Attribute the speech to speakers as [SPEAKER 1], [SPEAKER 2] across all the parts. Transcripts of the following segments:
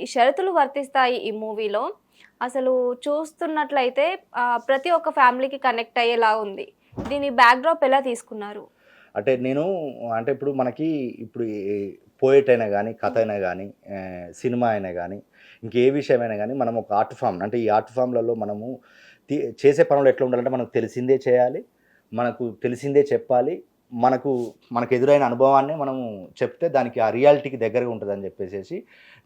[SPEAKER 1] ఈ షరతులు వర్తిస్తాయి ఈ మూవీలో. అసలు చూస్తున్నట్లయితే ప్రతి ఒక్క ఫ్యామిలీకి కనెక్ట్ అయ్యేలా ఉంది. దీని బ్యాక్డ్రాప్ ఎలా తీసుకున్నారు?
[SPEAKER 2] అంటే నేను అంటే ఇప్పుడు మనకి ఇప్పుడు పోయిట్ అయినా కానీ కథ అయినా కానీ సినిమా అయినా కానీ ఇంకే విషయమైనా కానీ మనం ఒక ఆర్ట్ ఫామ్ అంటే ఈ ఆర్ట్ ఫామ్లలో మనము తీ- చేసే పనులు ఎట్లా ఉండాలంటే మనకు తెలిసిందే చేయాలి మనకు తెలిసిందే చెప్పాలి మనకు మనకు ఎదురైన అనుభవాన్ని మనము చెప్తే దానికి ఆ రియాలిటీకి దగ్గరగా ఉంటుందని చెప్పేసి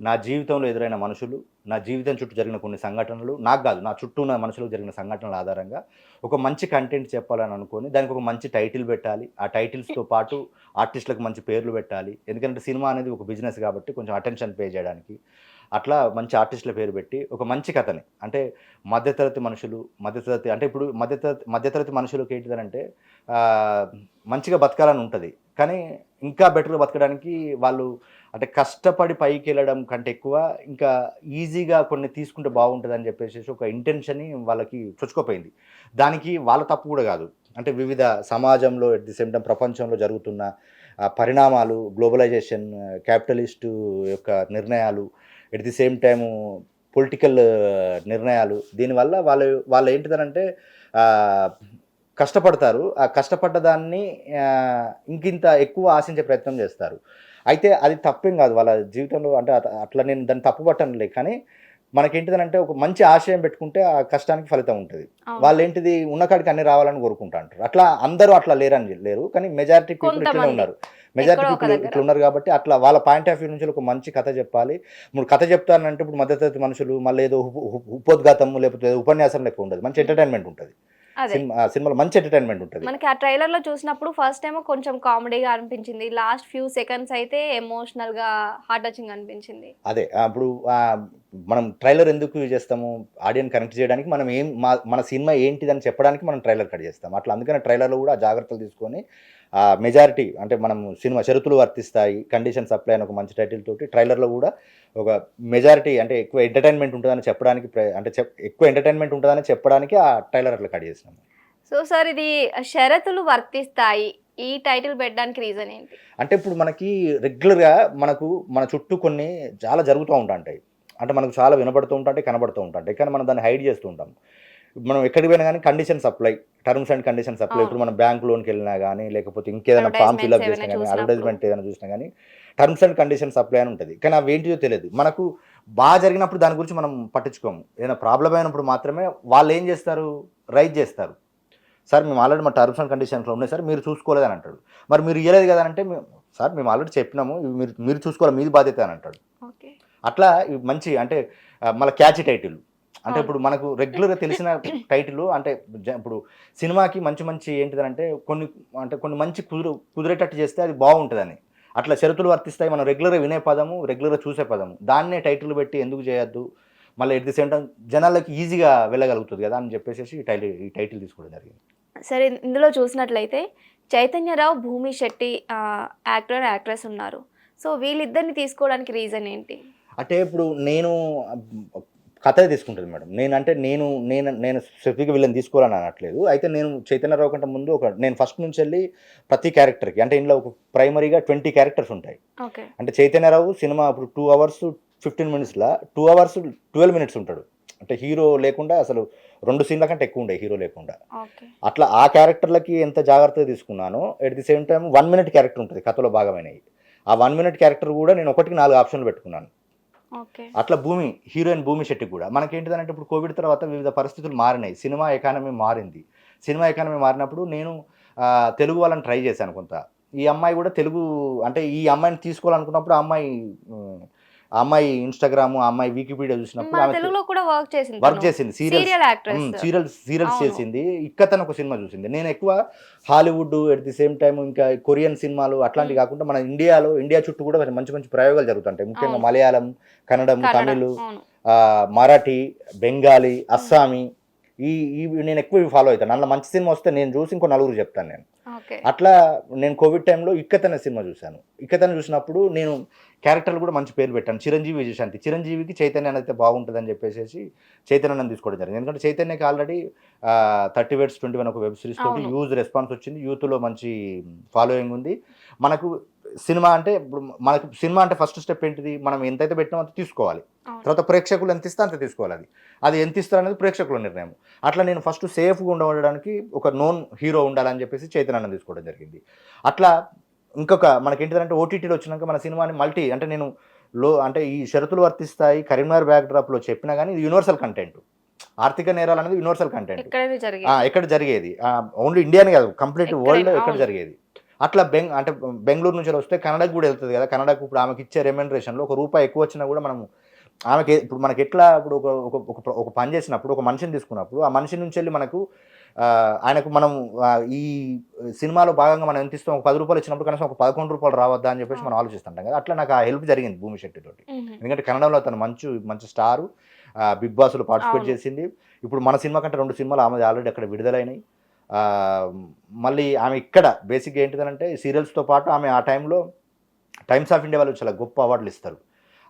[SPEAKER 2] నా జీవితంలో ఎదురైన మనుషులు నా జీవితం చుట్టూ జరిగిన కొన్ని సంఘటనలు నాకు కాదు నా చుట్టూ ఉన్న మనుషులకు జరిగిన సంఘటనల ఆధారంగా ఒక మంచి కంటెంట్ చెప్పాలని అనుకొని దానికి ఒక మంచి టైటిల్ పెట్టాలి. ఆ టైటిల్స్తో పాటు ఆర్టిస్టులకు మంచి పేర్లు పెట్టాలి. ఎందుకంటే సినిమా అనేది ఒక బిజినెస్ కాబట్టి కొంచెం అటెన్షన్ పే చేయడానికి. అట్లా మంచి ఆర్టిస్టుల పేరు పెట్టి ఒక మంచి కథని అంటే మధ్యతరగతి మనుషులు మధ్యతరగతి అంటే ఇప్పుడు మధ్యతరగతి మధ్యతరగతి మనుషులకు ఏంటిదనంటే మంచిగా బతకాలని ఉంటుంది. కానీ ఇంకా బెటర్గా బతకడానికి వాళ్ళు అంటే కష్టపడి పైకి వెళ్ళడం కంటే ఎక్కువ ఇంకా ఈజీగా కొన్ని తీసుకుంటే బాగుంటుంది అని చెప్పేసి ఒక ఇంటెన్షన్ని వాళ్ళకి చొచ్చుకోపోయింది. దానికి వాళ్ళ తప్పు కూడా కాదు. అంటే వివిధ సమాజంలో ఎట్ ది సేమ్ టైం ప్రపంచంలో జరుగుతున్న పరిణామాలు గ్లోబలైజేషన్ క్యాపిటలిస్టు యొక్క నిర్ణయాలు at the same time political నిర్ణయాలు. దీనివల్ల వాళ్ళు వాళ్ళు ఏంటిదనంటే కష్టపడతారు. ఆ కష్టపడ్డ దాన్ని ఇంకింత ఎక్కువ ఆశించే ప్రయత్నం చేస్తారు. అయితే అది తప్పేం కాదు. వాళ్ళ జీవితంలో అంటే అట్లా నేను దాన్ని తప్పు పట్టనులే కానీ మనకేంటిదనంటే ఒక మంచి ఆశయం పెట్టుకుంటే ఆ కష్టానికి ఫలితం ఉంటుంది. వాళ్ళు ఏంటిది ఉన్న కాడికి అన్ని రావాలని కోరుకుంటా అంటారు అట్లా అందరూ అట్లా లేరని లేరు. కానీ మెజారిటీ పీపుల్
[SPEAKER 1] కొంతమంది.
[SPEAKER 2] ఉన్నారు. Majority people. ఇట్లా ఉన్నారు కాబట్టి అట్లా వాళ్ళ పాయింట్ ఆఫ్ వ్యూ నుంచి ఒక మంచి కథ చెప్పాలి. ఇప్పుడు కథ చెప్తానంటే ఇప్పుడు మధ్యతరగతి మనుషులు మళ్ళీ ఏదో ఉప్- ఉప్- ఉపోద్ఘాతం లేకపోతే ఉపన్యాసం లెక్క ఉండదు. మంచి ఎంటర్టైన్మెంట్ ఉంటుంది. సినిమా సినిమాలో మంచి ఎంటర్టైన్మెంట్ ఉంటుంది.
[SPEAKER 1] మనకి ఆ ట్రైలర్లో చూసినప్పుడు ఫస్ట్ ఏమో కొంచెం కామెడీగా అనిపించింది. లాస్ట్ ఫ్యూ సెకండ్స్ అయితే ఎమోషనల్గా హార్ట్ టచింగ్ అనిపించింది.
[SPEAKER 2] అదే ఆ, మనం ట్రైలర్ ఎందుకు యూజ్ చేస్తాము? ఆడియన్స్ కనెక్ట్ చేయడానికి మనం ఏం మన సినిమా ఏంటిదని చెప్పడానికి మనం ట్రైలర్ కట్ చేస్తాం. అట్లా అందుకని ట్రైలర్లో కూడా జాగ్రత్తలు తీసుకొని ఆ మెజారిటీ అంటే మనం సినిమా షరతులు వర్తిస్తాయి కండిషన్స్ అప్లై అని ఒక మంచి టైటిల్ తోటి ట్రైలర్లో కూడా ఒక మెజారిటీ అంటే ఎక్కువ ఎంటర్టైన్మెంట్ ఉంటుందని చెప్పడానికి అంటే ఎక్కువ ఎంటర్టైన్మెంట్ ఉంటుందని చెప్పడానికి ఆ ట్రైలర్ అట్లా కట్ చేసినాము
[SPEAKER 1] సో సార్ ఇది షరతులు వర్తిస్తాయి ఈ టైటిల్ పెట్టడానికి రీజన్ ఏంటి?
[SPEAKER 2] అంటే ఇప్పుడు మనకి రెగ్యులర్గా మనకు మన చుట్టూ కొన్ని చాలా జరుగుతూ ఉంటాయి. అంటే మనకు చాలా వినబడుతూ ఉంటాయి కనబడుతూ ఉంటాయి. కానీ మనం దాన్ని హైడ్ చేస్తూ ఉంటాం. మనం ఎక్కడికి పోయినా కానీ conditions apply terms and conditions apply. ఇప్పుడు మనం బ్యాంక్ లోన్కి వెళ్ళినా కానీ లేకపోతే ఇంకేదైనా ఫామ్ ఫిల్అప్ చేసినా కానీ అడ్వర్టైజ్మెంట్ ఏదైనా చూసినా కానీ టర్మ్స్ అండ్ కండిషన్స్ అప్లై అని ఉంటుంది. కానీ అవి ఏంటిదో తెలియదు. మనకు బాగా జరిగినప్పుడు దాని గురించి మనం పట్టించుకోము. ఏదైనా ప్రాబ్లం అయినప్పుడు మాత్రమే వాళ్ళు ఏం చేస్తారు? రైజ్ చేస్తారు. సార్ మేము ఆల్రెడీ మా టర్మ్స్ అండ్ కండిషన్స్లో ఉన్నాయి సార్ మీరు చూసుకోలేదని అంటాడు. మరి మీరు ఇవ్వలేదు కదా అంటే మేము సార్ మేము ఆల్రెడీ చెప్పినాము ఇవి మీరు మీరు చూసుకోవాలి మీది బాధ్యత అని అంటాడు. అట్లా ఇవి మంచి అంటే మళ్ళీ క్యాచ్ టైటిల్ అంటే. ఇప్పుడు మనకు రెగ్యులర్గా తెలిసిన టైటిల్ అంటే ఇప్పుడు సినిమాకి మంచి మంచి ఏంటిదంటే కొన్ని అంటే కొన్ని మంచి కుదురు కుదిరేటట్టు చేస్తే అది బాగుంటుందని. అట్లా షరతులు వర్తిస్తాయి మనం రెగ్యులర్గా వినే పదము రెగ్యులర్గా చూసే పదము. దాన్నే టైటిల్ పెట్టి ఎందుకు చేయొద్దు? మళ్ళీ ఎట్ ది సేమ్ టైం జనాలకి ఈజీగా వెళ్ళగలుగుతుంది కదా అని చెప్పేసి ఈ టైటిల్ ఈ టైటిల్ తీసుకోవడం జరిగింది.
[SPEAKER 1] సరే ఇందులో చూసినట్లయితే Chaitanya Rao Bhumi Shetty actor and actress ఉన్నారు. సో వీళ్ళిద్దరిని తీసుకోవడానికి రీజన్ ఏంటి?
[SPEAKER 2] అంటే ఇప్పుడు నేను కథ తీసుకుంటుంది మేడం. నేనంటే నేను నేను నేను స్పెసిఫిక్గా వీళ్ళని తీసుకోవాలని అనట్లేదు. అయితే నేను చైతన్యరావు కంటే ముందు ఒక నేను ఫస్ట్ నుంచి వెళ్ళి ప్రతి క్యారెక్టర్కి అంటే ఇందులో ఒక ప్రైమరీగా ట్వంటీ క్యారెక్టర్స్ ఉంటాయి. అంటే చైతన్యరావు సినిమా ఇప్పుడు టూ అవర్స్ ఫిఫ్టీన్ మినిట్స్లో టూ అవర్స్ ట్వెల్వ్ మినిట్స్ ఉంటాడు. అంటే హీరో లేకుండా అసలు రెండు సీన్ల కంటే ఎక్కువ ఉండే హీరో లేకుండా. అట్లా ఆ క్యారెక్టర్లకి ఎంత జాగ్రత్తగా తీసుకున్నానో at the same time one minute character ఉంటుంది కథలో భాగమైనవి. ఆ వన్ మినిట్ క్యారెక్టర్ కూడా నేను ఒకటికి నాలుగు ఆప్షన్లు పెట్టుకున్నాను. అట్లా భూమి హీరోయిన్ భూమి శెట్టి కూడా. మనకేంటిదంటే ఇప్పుడు కోవిడ్ తర్వాత వివిధ పరిస్థితులు మారినాయి. సినిమా ఎకానమీ మారింది. సినిమా ఎకానమీ మారినప్పుడు నేను ఆ, తెలుగు వాళ్ళని ట్రై చేశాను కొంత. ఈ అమ్మాయి కూడా తెలుగు అంటే ఈ అమ్మాయిని తీసుకోవాలనుకున్నప్పుడు ఆ అమ్మాయి ఆ అమ్మాయి ఇన్స్టాగ్రామ్ ఆ అమ్మాయి వికీపీడియా చూసినప్పుడు
[SPEAKER 1] మన
[SPEAKER 2] ఆమె
[SPEAKER 1] తెలుగులో కూడా వర్క్ చేసింది
[SPEAKER 2] వర్క్ చేసింది. Serials
[SPEAKER 1] serial actress
[SPEAKER 2] serials. చేసింది. ఇక్కతను ఒక సినిమా చూసింది. నేను ఎక్కువ Hollywood at the same time ఇంకా కొరియన్ సినిమాలు అట్లాంటివి. కాకుండా మన ఇండియాలో ఇండియా చుట్టూ కూడా మంచి మంచి ప్రయోగాలు జరుగుతుంటాయి. ముఖ్యంగా. మలయాళం కన్నడం తమిళ్ మరాఠీ బెంగాలీ అస్సామీ ఈ ఈ నేను ఎక్కువ ఇవి ఫాలో అవుతాను. అందులో మంచి సినిమా వస్తే నేను చూసి ఇంకో నలుగురు చెప్తాను నేను. అట్లా నేను కోవిడ్ టైంలో ఇక్కతన సినిమా చూశాను. ఇక్కతన చూసినప్పుడు నేను క్యారెక్టర్లు కూడా మంచి పేరు పెట్టాను. చిరంజీవి విజయశాంతి. చిరంజీవికి చైతన్య అయితే బాగుంటుందని చెప్పేసి చైతన్యను తీసుకోవడం జరిగింది. ఎందుకంటే చైతన్యకి ఆల్రెడీ థర్టీ వేట్స్ ట్వంటీ వన్ ఒక వెబ్ సిరీస్ తోటి. యూజ్ రెస్పాన్స్ వచ్చింది. యూత్లో మంచి ఫాలోయింగ్ ఉంది. మనకు సినిమా అంటే ఇప్పుడు మనకి సినిమా అంటే ఫస్ట్ స్టెప్ ఏంటిది? మనం ఎంతైతే పెట్టినామో అంత తీసుకోవాలి. తర్వాత ప్రేక్షకులు ఎంత ఇస్తే అంత తీసుకోవాలి అది. అది ఎంత ఇస్తారు అనేది ప్రేక్షకుల నిర్ణయం. అట్లా నేను ఫస్ట్ సేఫ్గా ఉండడానికి ఒక నోన్ హీరో ఉండాలని చెప్పేసి చైతన్యాన్ని తీసుకోవడం జరిగింది. అట్లా ఇంకొక మనకి ఏంటిదంటే ఓటీటీలో వచ్చినాక మన సినిమాని మల్టీ అంటే నేను లో అంటే ఈ షరతులు వర్తిస్తాయి కరీంనగర్ బ్యాక్ డ్రాప్లో చెప్పినా కానీ ఇది యూనివర్సల్ కంటెంట్ ఆర్థిక నేరాలు అనేది యూనివర్సల్ కంటెంట్ ఎక్కడ జరిగేది? ఓన్లీ ఇండియానే కాదు కంప్లీట్ వరల్డ్ ఎక్కడ. జరిగేది? అట్లా బెంగ్ అంటే బెంగళూరు నుంచి వస్తే కన్నడకు కూడా వెళ్తుంది కదా. కన్నడకు ఇప్పుడు ఆమెకి ఇచ్చే రెమ్యూనరేషన్లో ఒక రూపాయి ఎక్కువ వచ్చినా కూడా మనము ఆమెకి ఇప్పుడు మనకి ఎట్లా ఇప్పుడు ఒక ఒక ఒక- ఒక పని చేసినప్పుడు ఒక మనిషిని తీసుకున్నప్పుడు ఆ మనిషి నుంచి వెళ్ళి మనకు ఆయనకు మనం ఈ సినిమాలో భాగంగా మనం ఎంత ఇస్తాం? ఒక పది రూపాయలు ఇచ్చినప్పుడు కనీసం ఒక పదకొండు రూపాయలు రావద్దా అని చెప్పేసి మనం ఆలోచిస్తుంటాం కదా. అట్లా నాకు ఆ హెల్ప్ జరిగింది భూమి శెట్టి తోటి. ఎందుకంటే కన్నడంలో తను మంచి మంచి స్టారు. బిగ్ బాస్లో పార్టిసిపేట్. చేసింది. ఇప్పుడు మన సినిమా కంటే రెండు సినిమాలు ఆమె ఆల్రెడీ అక్కడ విడుదలైనాయి. మళ్ళీ ఆమె ఇక్కడ బేసిక్గా ఏంటిదనంటే సీరియల్స్తో పాటు ఆమె ఆ టైంలో టైమ్స్ ఆఫ్ ఇండియా వాళ్ళు చాలా గొప్ప అవార్డులు ఇస్తారు.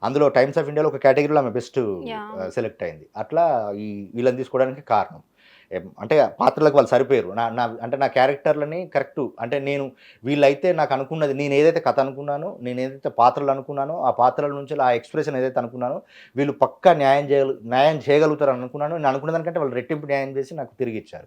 [SPEAKER 2] అందులో టైమ్స్ ఆఫ్ ఇండియాలో ఒక కేటగిరీలో ఆమె బెస్ట్. సెలెక్ట్ అయింది. అట్లా ఈ వీళ్ళని తీసుకోవడానికి కారణం. అంటే పాత్రలకు వాళ్ళు సరిపోయారు. నా నా అంటే నా క్యారెక్టర్లని కరెక్ట్ అంటే నేను వీళ్ళైతే నాకు అనుకున్నది నేను ఏదైతే కథ అనుకున్నానో నేను ఏదైతే పాత్రలు అనుకున్నానో ఆ పాత్రల నుంచి ఆ ఎక్స్ప్రెషన్ ఏదైతే అనుకున్నానో వీళ్ళు పక్కా న్యాయం చేయ న్యాయం చేయగలుగుతారు అనుకున్నాను. నేను అనుకున్న దానికంటే వాళ్ళు రెట్టింపు న్యాయం చేసి నాకు తిరిగి ఇచ్చారు.